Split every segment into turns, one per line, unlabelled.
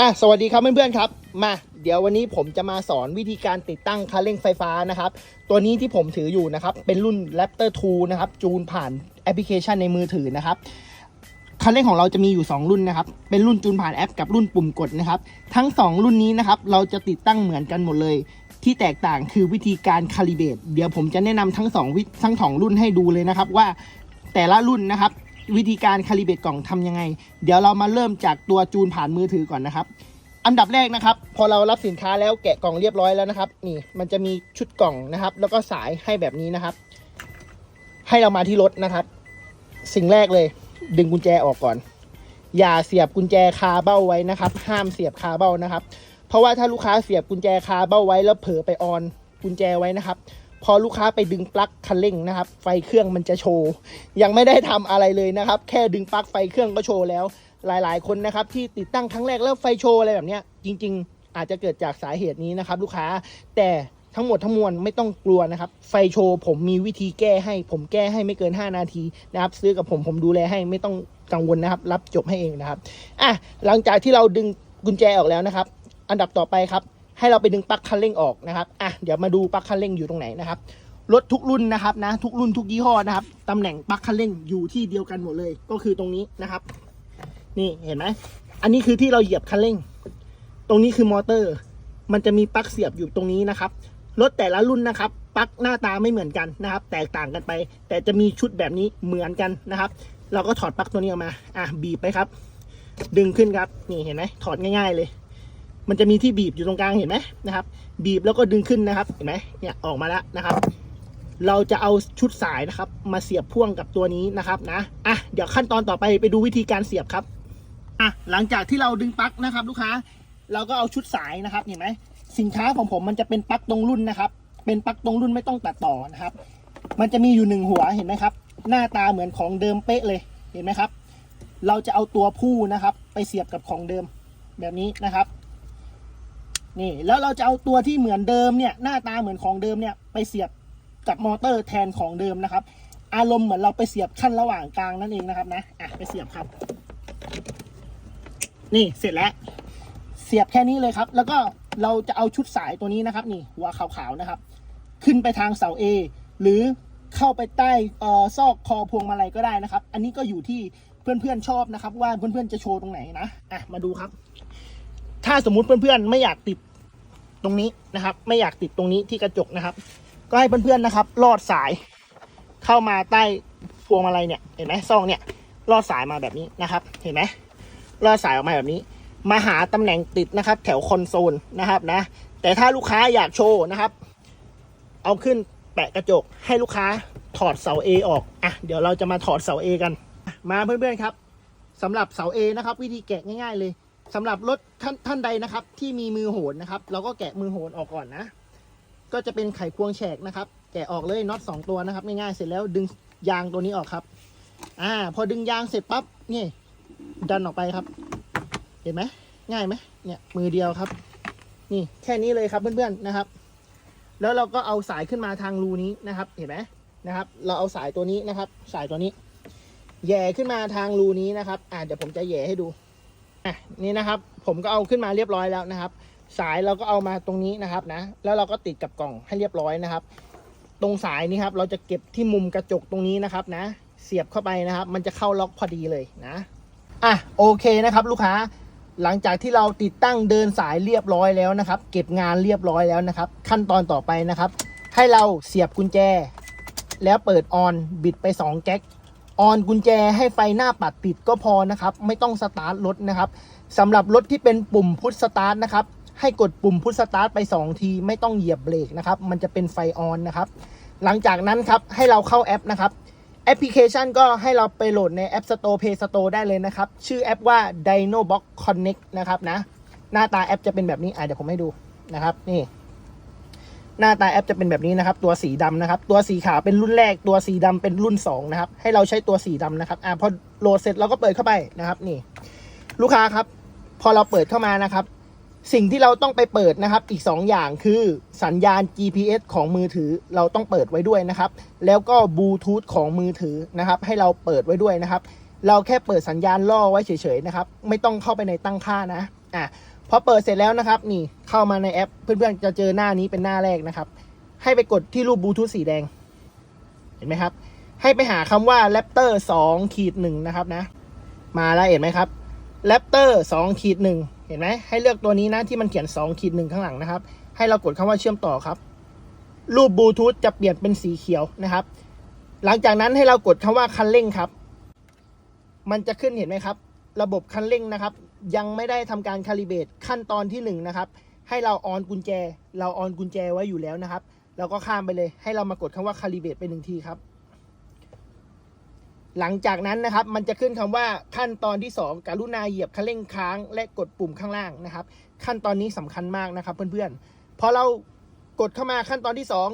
อะสวัสดีครับเพื่อนๆครับมาเดี๋ยววันนี้ผมจะมาสอนวิธีการติดตั้งคันเร่งไฟฟ้านะครับตัวนี้ที่ผมถืออยู่นะครับเป็นรุ่น Raptor 2นะครับจูนผ่านแอปพลิเคชันในมือถือนะครับคันเร่งของเราจะมีอยู่ 2 รุ่นนะครับ เป็นรุ่นจูนผ่านแอปกับรุ่นปุ่มกดนะครับ ทั้ง 2 รุ่นนี้นะครับ เราจะติดตั้งเหมือนกันหมดเลย ที่แตกต่างคือวิธีการคาลิเบตเดี๋ยวผมจะแนะนำทั้งสองวิทั้งสองรุ่นให้ดูเลยนะครับว่าแต่ละรุ่นนะครับ วิธีการคาลิเบตกล่องทำยังไง เดี๋ยวเรามาเริ่มจากตัวจูนผ่านมือถือก่อนนะครับ อันดับแรกนะครับ พอเรารับสินค้าแล้วแกะกล่องเรียบร้อยแล้วนะครับ นี่มันจะมีชุดกล่องนะครับ แล้วก็สายให้แบบนี้นะครับ ให้เรามาที่รถนะครับ สิ่งแรกเลย ดึงกุญแจออกก่อน อย่าเสียบกุญแจคาเบ้าไว้นะครับ ห้ามเสียบคาเบ้านะครับ เพราะว่าถ้าลูกค้าเสียบกุญแจคาเบ้าไว้แล้วเผลอไปออนกุญแจไว้นะครับ พอลูกค้าไปดึงปลั๊กคันเร่งนะครับ ไฟเครื่องมันจะโชว์ ยังไม่ได้ทำอะไรเลยนะครับ แค่ดึงปลั๊กไฟเครื่องก็โชว์แล้ว หลาย ๆ คนนะครับ ที่ติดตั้งครั้งแรกแล้วไฟโชว์อะไรแบบนี้จริง ๆ อาจจะเกิดจากสาเหตุนี้นะครับ ลูกค้าแต่ทั้งหมดทั้งมวลไม่ต้องกลัวนะครับ ไฟโชว์ผมมีวิธีแก้ให้ ผมแก้ให้ไม่เกิน 5 นาทีนะครับ ซื้อกับผมผมดูแลให้ไม่ต้องกังวลนะครับ รับจบให้เองนะครับอะหลังจากที่เราดึงกุญแจออกแล้วนะครับ อันดับต่อไปครับ ให้เราไปดึงปลั๊กคันเร่งออกนะครับอะเดี๋ยวมาดูปลั๊กคันเร่งอยู่ตรงไหนนะครับรถทุกรุ่นนะครับนะทุกรุ่นทุกยี่ห้อนะครับตำแหน่งปลั๊กคันเร่งอยู่ที่เดียวกันหมดเลยก็คือตรงนี้นะครับ นี่เห็นไหมอันนี้คือที่เราเหยียบคันเร่ง ตรงนี้คือมอเตอร์ มันจะมีปลั๊กเสียบอยู่ตรงนี้นะครับรถแต่ละรุ่นนะครับปลั๊กหน้าตาไม่เหมือนกันนะครับ แตกต่างกันไป แต่จะมีชุดแบบนี้เหมือนกันนะครับ เราก็ถอดปลั๊กตัวนี้ออกมาอะบีบไปครับ ดึงขึ้นครับนี่เห็นไหมถอดง่าย ๆเลย มันจะมีที่บีบอยู่ตรงกลางเห็นไหมนะครับ บีบแล้วก็ดึงขึ้นนะครับเห็นไหมเนี่ยออกมาแล้วนะครับ เราจะเอาชุดสายนะครับ มาเสียบพ่วงกับตัวนี้นะครับนะอะเดี๋ยวขั้นตอนต่อไปไปดูวิธีการเสียบครับอะหลังจากที่เราดึงปลั๊กนะครับ ลูกค้า เราก็เอาชุดสายนะครับเห็นไหมสินค้าของผมมันจะเป็นปลั๊กตรงรุ่นนะครับ เป็นปลั๊กตรงรุ่นไม่ต้องตัดต่อนะครับ มันจะมีอยู่หนึ่งหัวเห็นไหมครับ หน้าตาเหมือนของเดิมเป๊ะเลยเห็นไหมครับ เราจะเอาตัวผู้นะครับ ไปเสียบกับของเดิมแบบนี้นะครับ นี่แล้วเราจะเอาตัวที่เหมือนเดิมเนี่ยหน้าตาเหมือนของเดิมเนี่ยไปเสียบกับมอเตอร์แทนของเดิมนะครับ อารมณ์เหมือนเราไปเสียบขั้นระหว่างกลางนั่นเองนะครับนะอะไปเสียบครับ นี่เสร็จแล้วเสียบแค่นี้เลยครับ แล้วก็เราจะเอาชุดสายตัวนี้นะครับ นี่หัวขาวๆนะครับ ขึ้นไปทางเสา A หรือเข้าไปใต้ออซอกคอพวงมาลัยก็ได้นะครับ อันนี้ก็อยู่ที่เพื่อนๆชอบนะครับ ว่าเพื่อนๆจะโชว์ตรงไหนนะอะมาดูครับ ถ้าสมมุติเพื่อนๆ ไม่อยากติดตรงนี้นะครับ ไม่อยากติดตรงนี้ที่กระจกนะครับ ก็ให้เพื่อนๆนะครับ ลอดสายเข้ามาใต้พวงมาลัยเนี่ยเห็นไหมซองเนี่ยลอดสายมาแบบนี้นะครับ เห็นไหมลอดสายออกมาแบบนี้ มาหาตำแหน่งติดนะครับ แถวคอนโซลนะครับนะ แต่ถ้าลูกค้าอยากโชว์นะครับ เอาขึ้นแปะกระจกให้ลูกค้าถอดเสา A ออกอะเดี๋ยวเราจะมาถอดเสา A กัน มาเพื่อนๆครับสำหรับเสา A นะครับ วิธีแกะง่าย ๆเลย สำหรับรถท่านท่านใดนะครับ ที่มีมือโหนนะครับ เราก็แกะมือโหนออกก่อนนะ ก็จะเป็นไขควงแฉกนะครับ แกะออกเลยน็อตสองตัวนะครับง่ายๆเสร็จแล้วดึงยางตัวนี้ออกครับ อ่า พอดึงยางเสร็จปั๊บนี่ดันออกไปครับ เห็นไหมง่ายไหมเนี่ยมือเดียวครับ นี่แค่นี้เลยครับเพื่อนๆนะครับ แล้วเราก็เอาสายขึ้นมาทางรูนี้นะครับ เห็นไหมนะครับ เราเอาสายตัวนี้นะครับ สายตัวนี้แย่ขึ้นมาทางรูนี้นะครับ อ่าเดี๋ยวผมจะแย่ให้ดู อะนี่นะครับ ผมก็เอาขึ้นมาเรียบร้อยแล้วนะครับ สายเราก็เอามาตรงนี้นะครับนะ แล้วเราก็ติดกับกล่องให้เรียบร้อยนะครับ ตรงสายนี้ครับ เราจะเก็บที่มุมกระจกตรงนี้นะครับนะ เสียบเข้าไปนะครับ มันจะเข้าล็อกพอดีเลยนะอะโอเคนะครับ ลูกค้าหลังจากที่เราติดตั้งเดินสายเรียบร้อยแล้วนะครับ เก็บงานเรียบร้อยแล้วนะครับ ขั้นตอนต่อไปนะครับ ให้เราเสียบกุญแจ แล้วเปิดออนบิดไป 2 แก๊ก ออนกุญแจให้ไฟหน้าปัดติดก็พอนะครับ ไม่ต้องสตาร์ทรถนะครับสำหรับรถที่เป็นปุ่มพุทสตาร์ทนะครับ ให้กดปุ่มพุทสตาร์ทไป 2 ที ไม่ต้องเหยียบเบรกนะครับ มันจะเป็นไฟออนนะครับ หลังจากนั้นครับให้เราเข้าแอปนะครับแอปพลิเคชันก็ให้เราไปโหลดใน App Store Play Store ได้เลยนะครับ ชื่อแอปว่า DynoBox Connect นะครับนะ หน้าตาแอปจะเป็นแบบนี้อะเดี๋ยวผมให้ดูนะครับ นี่ หน้าตาแอปจะเป็นแบบนี้นะครับ ตัวสีดำนะครับ ตัวสีขาวเป็นรุ่นแรก ตัวสีดำเป็นรุ่น2นะครับ ให้เราใช้ตัวสีดำนะครับ อะพอโหลดเสร็จเราก็เปิดเข้าไปนะครับ นี่ ลูกค้าครับ พอเราเปิดเข้ามานะครับ สิ่งที่เราต้องไปเปิดนะครับ อีก 2 อย่างคือสัญญาณ GPS ของมือถือเราต้องเปิดไว้ด้วยนะครับ แล้วก็บลูทูธของมือถือนะครับ ให้เราเปิดไว้ด้วยนะครับ เราแค่เปิดสัญญาณล่อไว้เฉยๆนะครับ ไม่ต้องเข้าไปในตั้งค่านะ อะ พอเปิดเสร็จแล้วนะครับ นี่เข้ามาในแอป เพื่อนๆจะเจอหน้านี้เป็นหน้าแรกนะครับ ให้ไปกดที่รูปบลูทูธสีแดง เห็นไหมครับ ให้ไปหาคำว่า Raptor 2ขีดหนึ่งนะครับนะ มาแล้วเห็นไหมครับ Raptor 2ขีดหนึ่งเห็นไหมให้เลือกตัวนี้นะที่มันเขียน2ขีดหนึ่งข้างหลังนะครับ ให้เรากดคำว่าเชื่อมต่อครับ รูปบลูทูธจะเปลี่ยนเป็นสีเขียวนะครับ หลังจากนั้นให้เรากดคำว่าคันเร่งครับ มันจะขึ้นเห็นไหมครับ ระบบคันเร่งนะครับ ยังไม่ได้ทำการคาลิเบตขั้นตอนที่หนึ่งนะครับให้เราออนกุญแจ เราออนกุญแจไว้อยู่แล้วนะครับเราก็ข้ามไปเลย ให้เรามากดคำว่าคาลิเบตไปหนึ่งทีครับ หลังจากนั้นนะครับ มันจะขึ้นคำว่าขั้นตอนที่สองกรุณาเหยียบคันเร่งค้าง และกดปุ่มข้างล่างนะครับ ขั้นตอนนี้สำคัญมากนะครับ เพื่อนๆพอเรากดเข้ามาขั้นตอนที่สอง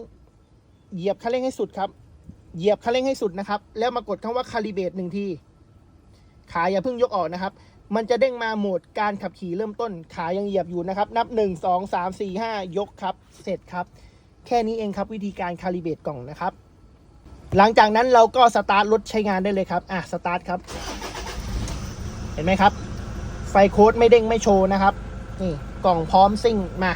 เหยียบคันเร่งให้สุดครับ เหยียบคันเร่งให้สุดนะครับ แล้วมากดคำว่าคาลิเบตหนึ่งทีขาอย่าเพิ่งยกออกนะครับ มันจะเด้งมาโหมดการขับขี่เริ่มต้นขายังเหยียบอยู่นะครับ นับ 1 2 3 4 5 ยกครับ เสร็จครับ แค่นี้เองครับวิธีการคาลิเบตกล่องนะครับ หลังจากนั้นเราก็สตาร์ทรถใช้งานได้เลยครับ อะ สตาร์ทครับ เห็นไหมครับ ไฟโค้ดไม่เด้งไม่โชว์นะครับ นี่กล่องพร้อมซิ่งมา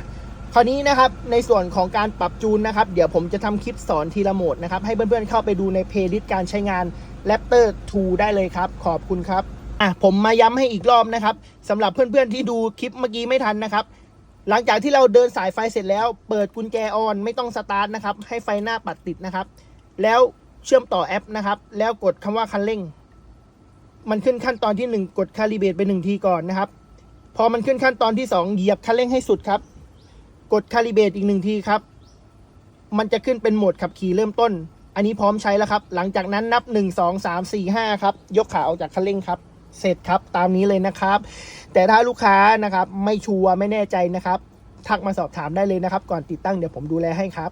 คราวนี้นะครับในส่วนของการปรับจูนนะครับ เดี๋ยวผมจะทำคลิปสอนทีละโหมดนะครับ ให้เพื่อนๆเข้าไปดูในเพลย์ลิสต์การใช้งาน Raptor 2ได้เลยครับ ขอบคุณครับ อะผมมาย้ำให้อีกรอบนะครับสำหรับเพื่อนๆที่ดูคลิปเมื่อกี้ไม่ทันนะครับ หลังจากที่เราเดินสายไฟเสร็จแล้ว เปิดกุญแจออนไม่ต้องสตาร์ทนะครับ ให้ไฟหน้าปัดติดนะครับ แล้วเชื่อมต่อแอปนะครับ แล้วกดคำว่าคันเร่ง มันขึ้นขั้นตอนที่หนึ่งกดคาลิเบตไปหนึ่งทีก่อนนะครับ พอมันขึ้นขั้นตอนที่สองเหยียบคันเร่งให้สุดครับ กดคาลิเบตอีกหนึ่งทีครับ มันจะขึ้นเป็นโหมดขับขี่เริ่มต้น อันนี้พร้อมใช้แล้วครับ หลังจากนั้นนับ 1 2 3 4 5 ครับ ยกขาออกจากคันเร่งครับ เสร็จครับตามนี้เลยนะครับ แต่ถ้าลูกค้านะครับไม่ชัวร์ไม่แน่ใจนะครับ ทักมาสอบถามได้เลยนะครับ ก่อนติดตั้งเดี๋ยวผมดูแลให้ครับ